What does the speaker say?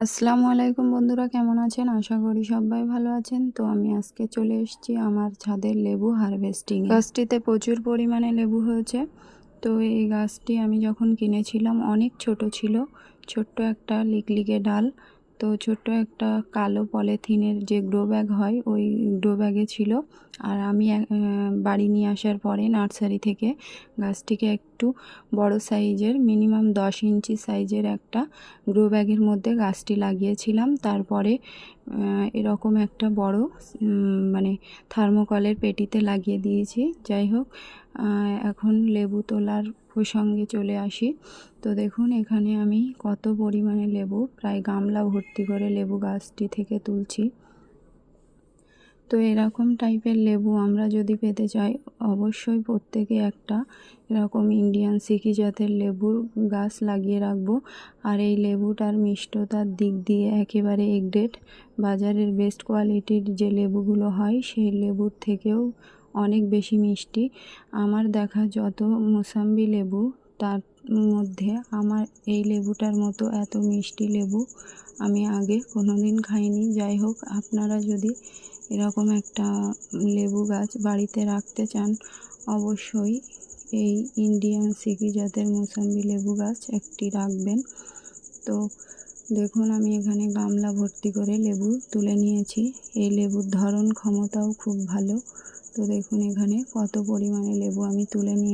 আসসালামু আলাইকুম বন্ধুরা, কেমন আছেন? আশা করি সবাই ভালো আছেন। তো আমি আজকে চলে এসেছি আমার ছাদের লেবু হারভেস্টিং গাছটিতে প্রচুর পরিমাণে লেবু হয়েছে। তো এই গাছটি আমি যখন কিনেছিলাম, অনেক ছোট ছিল। ছোট্ট একটা লিকলিকে ডাল। তো ছোট্ট একটা কালো পলিথিনের যে গ্রো ব্যাগ হয়, ওই গ্রো ব্যাগে ছিল। আর আমি বাড়ি নিয়ে আসার পরে নার্সারি থেকে গাছটিকে একটু বড় সাইজের, মিনিমাম দশ ইঞ্চি সাইজের একটা গ্রো ব্যাগের মধ্যে গাছটি লাগিয়েছিলাম। তারপরে এরকম একটা বড় মানে থার্মোকলের পেটিতে লাগিয়ে দিয়েছি। যাই হোক এখন লেবু তোলার প্রসঙ্গে চলে আসি। তো দেখুন, এখানে আমি কত পরিমাণে লেবু, প্রায় গামলা ভর্তি করে লেবু গাছটি থেকে তুলছি। তো এরকম টাইপের লেবু আমরা যদি পেতে চাই, অবশ্যই প্রত্যেকে একটা এরকম ইন্ডিয়ান সিকি জাতের লেবুর গাছ লাগিয়ে রাখব। আর এই লেবুটার মিষ্টতার দিক দিয়ে একেবারে এগ্রেড বাজারের বেস্ট কোয়ালিটির যে লেবুগুলো হয়, সেই লেবুর থেকেও অনেক বেশি মিষ্টি। আমার দেখা যত মোসাম্বি লেবু, তার মধ্যে আমার এই লেবুটার মতো এত মিষ্টি লেবু আমি আগে কোনো দিন খাইনি। যাই হোক, আপনারা যদি এরকম একটা লেবু গাছ বাড়িতে রাখতে চান, অবশ্যই এই ইন্ডিয়ান সিকি জাতের মোসাম্বি লেবু গাছ একটি রাখবেন। তো দেখুন, আমি এখানে গামলা ভর্তি করে লেবু তুলে নিয়েছি। এই লেবুর ধরন, ক্ষমতাও খুব ভালো। তো দেখুন এখানে কত পরিমাণে লেবু আমি তুলে নিয়ে